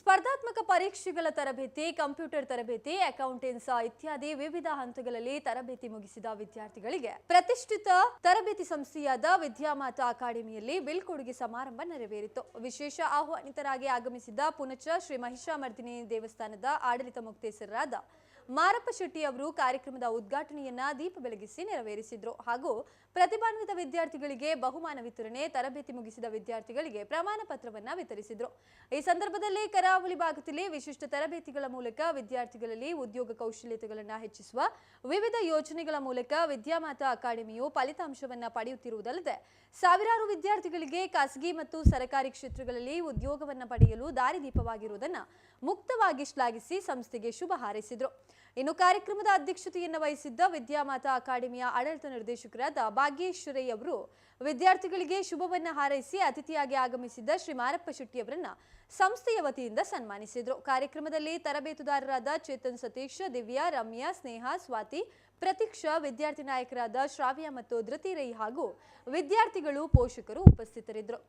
ಸ್ಪರ್ಧಾತ್ಮಕ ಪರೀಕ್ಷೆಗಳ ತರಬೇತಿ, ಕಂಪ್ಯೂಟರ್ ತರಬೇತಿ, ಅಕೌಂಟೆನ್ಸ್ ಇತ್ಯಾದಿ ವಿವಿಧ ಹಂತಗಳಲ್ಲಿ ತರಬೇತಿ ಮುಗಿಸಿದ ವಿದ್ಯಾರ್ಥಿಗಳಿಗೆ ಪ್ರತಿಷ್ಠಿತ ತರಬೇತಿ ಸಂಸ್ಥೆಯಾದ ವಿದ್ಯಾಮಾತ ಅಕಾಡೆಮಿಯಲ್ಲಿ ಬೀಳ್ಕೊಡುಗೆ ಸಮಾರಂಭ ನೆರವೇರಿತು. ವಿಶೇಷ ಆಹ್ವಾನಿತರಾಗಿ ಆಗಮಿಸಿದ ಪುನಚ ಶ್ರೀ ಮಹಿಷಾಮರ್ದಿನಿ ದೇವಸ್ಥಾನದ ಆಡಳಿತ ಮುಕ್ತೇಸರರಾದ ಮಾರಪ್ಪ ಶೆಟ್ಟಿ ಅವರು ಕಾರ್ಯಕ್ರಮದ ಉದ್ಘಾಟನೆಯನ್ನ ದೀಪ ಬೆಳಗಿಸಿ ನೆರವೇರಿಸಿದ್ರು. ಹಾಗೂ ಪ್ರತಿಭಾನ್ವಿತ ವಿದ್ಯಾರ್ಥಿಗಳಿಗೆ ಬಹುಮಾನ ವಿತರಣೆ, ತರಬೇತಿ ಮುಗಿಸಿದ ವಿದ್ಯಾರ್ಥಿಗಳಿಗೆ ಪ್ರಮಾಣ ಪತ್ರವನ್ನ ವಿತರಿಸಿದ್ರು. ಈ ಸಂದರ್ಭದಲ್ಲಿ ಕರಾವಳಿ ಭಾಗದಲ್ಲಿ ವಿಶಿಷ್ಟ ತರಬೇತಿಗಳ ಮೂಲಕ ವಿದ್ಯಾರ್ಥಿಗಳಲ್ಲಿ ಉದ್ಯೋಗ ಕೌಶಲ್ಯತೆಗಳನ್ನು ಹೆಚ್ಚಿಸುವ ವಿವಿಧ ಯೋಜನೆಗಳ ಮೂಲಕ ವಿದ್ಯಾಮಾತ ಅಕಾಡೆಮಿಯು ಫಲಿತಾಂಶವನ್ನ ಪಡೆಯುತ್ತಿರುವುದಲ್ಲದೆ, ಸಾವಿರಾರು ವಿದ್ಯಾರ್ಥಿಗಳಿಗೆ ಖಾಸಗಿ ಮತ್ತು ಸರ್ಕಾರಿ ಕ್ಷೇತ್ರಗಳಲ್ಲಿ ಉದ್ಯೋಗವನ್ನ ಪಡೆಯಲು ದಾರಿದೀಪವಾಗಿರುವುದನ್ನು ಮುಕ್ತವಾಗಿ ಶ್ಲಾಘಿಸಿ ಸಂಸ್ಥೆಗೆ ಶುಭ ಹಾರೈಸಿದ್ರು. ಇನ್ನು ಕಾರ್ಯಕ್ರಮದ ಅಧ್ಯಕ್ಷತೆಯನ್ನು ವಹಿಸಿದ್ದ ವಿದ್ಯಾಮಾತಾ ಅಕಾಡೆಮಿಯ ಆಡಳಿತ ನಿರ್ದೇಶಕರಾದ ಭಾಗ್ಯೇಶ್ವರಯ್ಯ ಅವರು ವಿದ್ಯಾರ್ಥಿಗಳಿಗೆ ಶುಭವನ್ನು ಹಾರೈಸಿ ಅತಿಥಿಯಾಗಿ ಆಗಮಿಸಿದ್ದ ಶ್ರೀ ಮಾರಪ್ಪ ಶೆಟ್ಟಿಯವರನ್ನ ಸಂಸ್ಥೆಯ ವತಿಯಿಂದ ಸನ್ಮಾನಿಸಿದರು. ಕಾರ್ಯಕ್ರಮದಲ್ಲಿ ತರಬೇತುದಾರರಾದ ಚೇತನ್ ಸತೀಶ್, ದಿವ್ಯಾ, ರಮ್ಯಾ, ಸ್ನೇಹ, ಸ್ವಾತಿ, ಪ್ರತೀಕ್ಷಾ, ವಿದ್ಯಾರ್ಥಿ ನಾಯಕರಾದ ಶ್ರಾವ್ಯ ಮತ್ತು ಧೃತಿ ರೈ ಹಾಗೂ ವಿದ್ಯಾರ್ಥಿಗಳು ಪೋಷಕರು ಉಪಸ್ಥಿತರಿದ್ದರು.